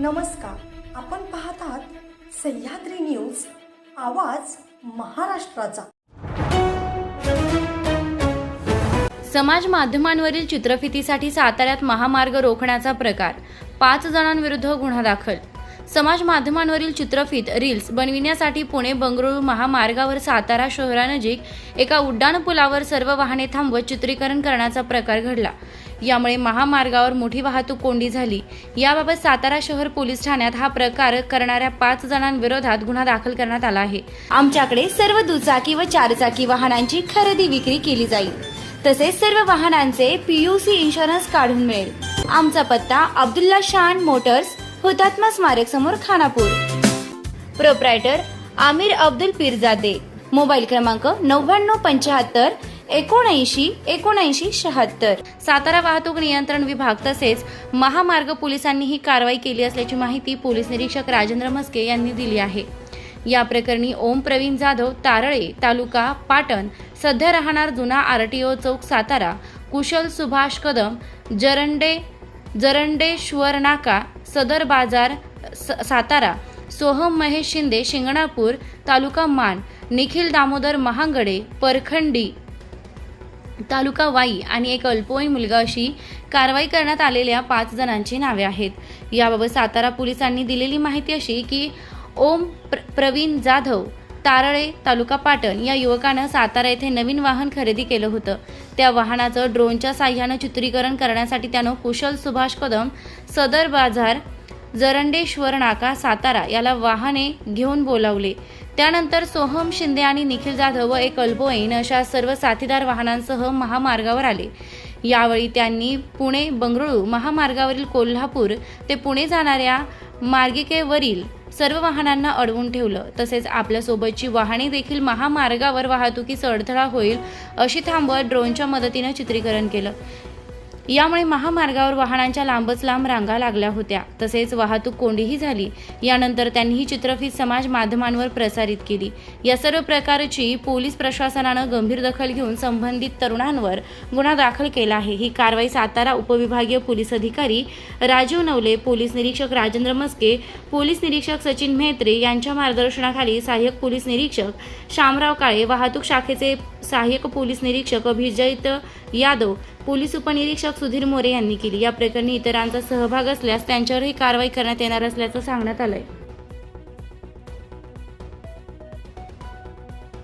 नमस्कार. आपण पाहत आहात सह्याद्री न्यूज आवाज महाराष्ट्राचा. समाज माध्यमांवरील चित्रफितीसाठी साताऱ्यात महामार्ग रोखण्याचा प्रकार. पाच जणांविरुद्ध गुन्हा दाखल. समाज माध्यमांवरील चित्रफित रील्स बनविण्यासाठी पुणे बंगळुरू महामार्गावर सातारा शहरानजीक एका उड्डाणपुलावर सर्व वाहने थांबवत चित्रीकरण करण्याचा प्रकार घडला. यामुळे महामार्गावर मोठी वाहतूक कोंडी झाली. याबाबत सातारा शहर पोलीस ठाण्यात हा प्रकार करणाऱ्या पाच जणांविरोधात गुन्हा दाखल करण्यात आला आहे. आमच्याकडे सर्व दुचाकी व चारचाकी वाहनांची खरेदी विक्री केली जाईल. तसेच सर्व वाहनांचे पीयूसी इन्शुरन्स काढून मिळेल. आमचा पत्ता अब्दुल्ला शान मोटर्स हुतात्मा स्मारक समोर खानापूर. प्रोप्रायटर आमिर अब्दुल पीरजादे. मोबाईल क्रमांक नव्याण्णव पंच्याहत्तर एकोणऐंशी एकोणऐंशी शहात्तर. सातारा वाहतूक नियंत्रण विभाग तसेच महामार्ग पोलिसांनी ही कारवाई केली असल्याची माहिती पोलीस निरीक्षक राजेंद्र मस्के यांनी दिली आहे. या प्रकरणी ओम प्रवीण जाधव तारळे तालुका पाटण सध्या राहणार जुना आरटीओ चौक सातारा कुशल सुभाष कदम जरंडे जरंडेश्वर नाका सदर बाजार स- सातारा सोहम महेश शिंदे शिंगणापूर तालुका मान निखिल दामोदर महांगडे परखंडी तालुका वाई आणि एक अल्पवयीन मुलगा अशी कारवाई करण्यात आलेल्या पाच जणांची नावे आहेत. याबाबत सातारा पोलिसांनी दिलेली माहिती अशी की ओम प्र प्रवीण जाधव तारळे तालुका पाटण या युवकानं सातारा येथे नवीन वाहन खरेदी केलं होतं. त्या वाहनाचं ड्रोनच्या साह्यानं चित्रीकरण करण्यासाठी त्यानं कुशल सुभाष कदम सदर बाजार जरंडेश्वर नाका सातारा याला वाहने घेऊन बोलावले. त्यानंतर सोहम शिंदे आणि निखिल जाधव व एक अल्बोईन अशा सर्व साथीदार वाहनांसह महामार्गावर आले. यावेळी त्यांनी पुणे बंगळुरू महामार्गावरील कोल्हापूर ते पुणे जाणाऱ्या मार्गिकेवरील सर्व वाहनांना अडवून ठेवलं. तसेच आपल्यासोबतची वाहने देखील महामार्गावर वाहतुकीस अडथळा होईल अशी थांबवत ड्रोनच्या मदतीनं चित्रीकरण केलं. यामुळे महामार्गावर वाहनांच्या लांबच लांब रांगा लागल्या होत्या. तसेच वाहतूक कोंडीही झाली. यानंतर त्यांनी ही चित्रफित समाज माध्यमांवर प्रसारित केली. या सर्व प्रकारची पोलीस प्रशासनानं गंभीर दखल घेऊन संबंधित तरुणांवर गुन्हा दाखल केला आहे. ही कारवाई सातारा उपविभागीय पोलीस अधिकारी राजीव नवले पोलीस निरीक्षक राजेंद्र मस्के पोलीस निरीक्षक सचिन म्हेत्रे यांच्या मार्गदर्शनाखाली सहाय्यक पोलीस निरीक्षक शामराव काळे वाहतूक शाखेचे सहाय्यक पोलीस निरीक्षक अभिजित यादव पोलीस उपनिरीक्षक सुधीर मोरे यांनी केली. या प्रकरणी इतरांचा सहभाग असल्यास त्यांच्यावरही कारवाई करण्यात येणार असल्याचं सांगण्यात आलंय.